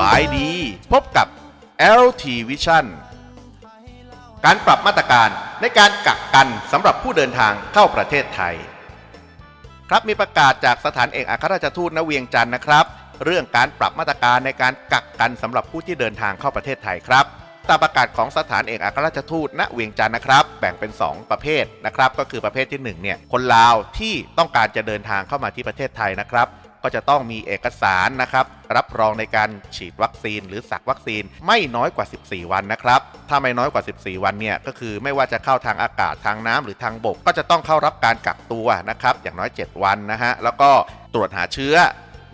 บายดี พบกับ LT Vision การปรับมาตรการในการกักกันสำหรับผู้เดินทางเข้าประเทศไทย ครับมีประกาศจากสถานเอกอัครราชทูตณเวียงจันทร์นะครับ เรื่องการปรับมาตรการในการกักกันสำหรับผู้ที่เดินทางเข้าประเทศไทยครับตามประกาศของสถานเอกอัครราชทูตณเวียงจันทร์นะครับ แบ่งเป็น 2 ประเภทนะครับ ก็คือประเภทที่1เนี่ยคนลาวที่ต้องการจะเดินทางเข้ามาที่ประเทศไทยนะครับ ก็จะต้องมีเอกสารนะครับ รับรองในการฉีดวัคซีน หรือสักวัคซีนไม่น้อยกว่า 14 วันนะครับ ถ้าไม่น้อยกว่า 14 วันเนี่ยก็คือไม่ว่าจะเข้าทางอากาศทางน้ำหรือทางบก ก็จะต้องเข้ารับการกักตัวนะครับ อย่างน้อย 7 วันนะฮะแล้วก็ตรวจหาเชื้อ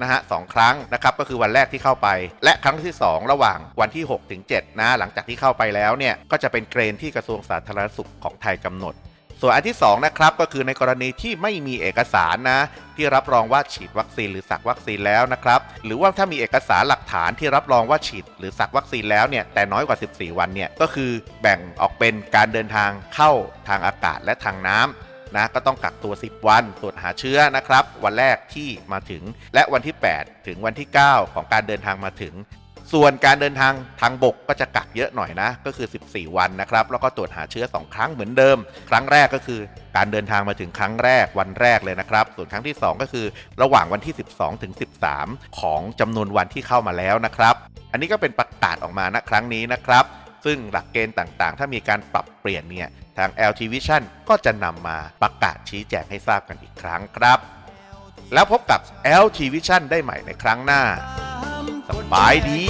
นะฮะสองครั้งนะครับก็คือวันแรกที่เข้าไป และครั้งที่ 2 ระหว่างวันที่6ถึง7นะหลังจากที่เข้าไปแล้วเนี่ยก็จะเป็นเกรนที่กระทรวงสาธารณสุขของไทยกำหนด ส่วนอันที่2นะครับก็คือในกรณีที่ไม่มีเอกสารนะ ที่รับรองว่าฉีดวัคซีนหรือสักวัคซีนแล้วนะครับหรือว่าถ้ามีเอกสารหลักฐานที่รับรองว่าฉีดหรือสักวัคซีนแล้วเนี่ยแต่น้อยกว่า 14 วันเนี่ยก็คือแบ่งออกเป็นการเดินทางเข้าทางอากาศและทางน้ำนะก็ต้องกักตัว 10 วันตรวจหาเชื้อนะครับ วันแรกที่มาถึงและวันที่ 8 ถึงวันที่ 9 ของการเดินทางมาถึง ส่วนการเดินทางทางบกก็จะกักเยอะหน่อยนะ ก็คือ 14 วันนะครับ แล้วก็ตรวจหาเชื้อ 2 ครั้งเหมือนเดิม ครั้งแรกก็คือ การเดินทางมาถึงครั้งแรกวันแรกเลยนะครับ ส่วนครั้งที่ 2 ก็คือ ระหว่างวันที่ 12ถึง13 ของจำนวนวันที่เข้ามาแล้วนะครับ อันนี้ก็เป็นประกาศออกมาณครั้งนี้นะครับ ซึ่งหลักเกณฑ์ต่างๆ ถ้ามีการปรับเปลี่ยนเนี่ยทาง LT Vision ก็จะนำมาประกาศชี้แจงให้ทราบกันอีกครั้งครับ แล้วพบกับ LT Vision ได้ใหม่ในครั้งหน้า สบายดี